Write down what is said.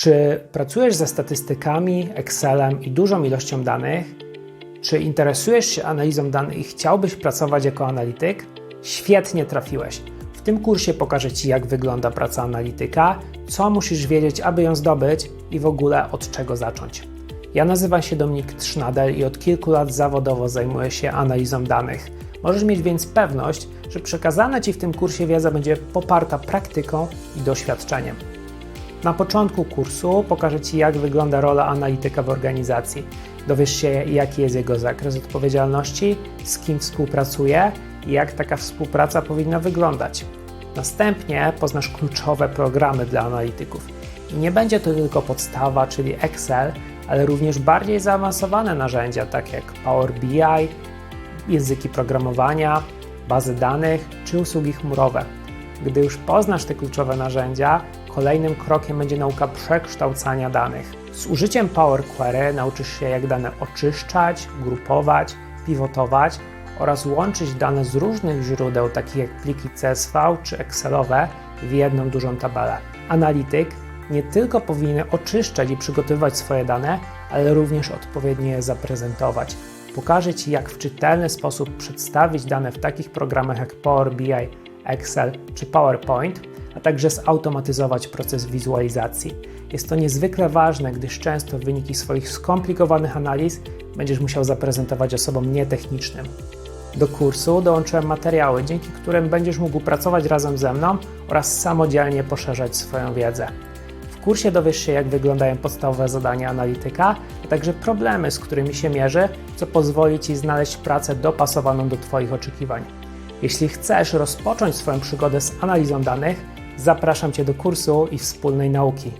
Czy pracujesz ze statystykami, Excelem i dużą ilością danych? Czy interesujesz się analizą danych i chciałbyś pracować jako analityk? Świetnie trafiłeś. W tym kursie pokażę Ci, jak wygląda praca analityka, co musisz wiedzieć, aby ją zdobyć i w ogóle od czego zacząć. Ja nazywam się Dominik Trznadel i od kilku lat zawodowo zajmuję się analizą danych. Możesz mieć więc pewność, że przekazana Ci w tym kursie wiedza będzie poparta praktyką i doświadczeniem. Na początku kursu pokażę Ci, jak wygląda rola analityka w organizacji. Dowiesz się, jaki jest jego zakres odpowiedzialności, z kim współpracuje i jak taka współpraca powinna wyglądać. Następnie poznasz kluczowe programy dla analityków. I nie będzie to tylko podstawa, czyli Excel, ale również bardziej zaawansowane narzędzia, takie jak Power BI, języki programowania, bazy danych czy usługi chmurowe. Gdy już poznasz te kluczowe narzędzia, kolejnym krokiem będzie nauka przekształcania danych. Z użyciem Power Query nauczysz się, jak dane oczyszczać, grupować, pivotować oraz łączyć dane z różnych źródeł, takich jak pliki CSV czy Excelowe, w jedną dużą tabelę. Analityk nie tylko powinien oczyszczać i przygotowywać swoje dane, ale również odpowiednio je zaprezentować. Pokażę Ci, jak w czytelny sposób przedstawić dane w takich programach jak Power BI, Excel czy PowerPoint, a także zautomatyzować proces wizualizacji. Jest to niezwykle ważne, gdyż często wyniki swoich skomplikowanych analiz będziesz musiał zaprezentować osobom nietechnicznym. Do kursu dołączyłem materiały, dzięki którym będziesz mógł pracować razem ze mną oraz samodzielnie poszerzać swoją wiedzę. W kursie dowiesz się, jak wyglądają podstawowe zadania analityka, a także problemy, z którymi się mierzy, co pozwoli Ci znaleźć pracę dopasowaną do Twoich oczekiwań. Jeśli chcesz rozpocząć swoją przygodę z analizą danych, zapraszam Cię do kursu i wspólnej nauki.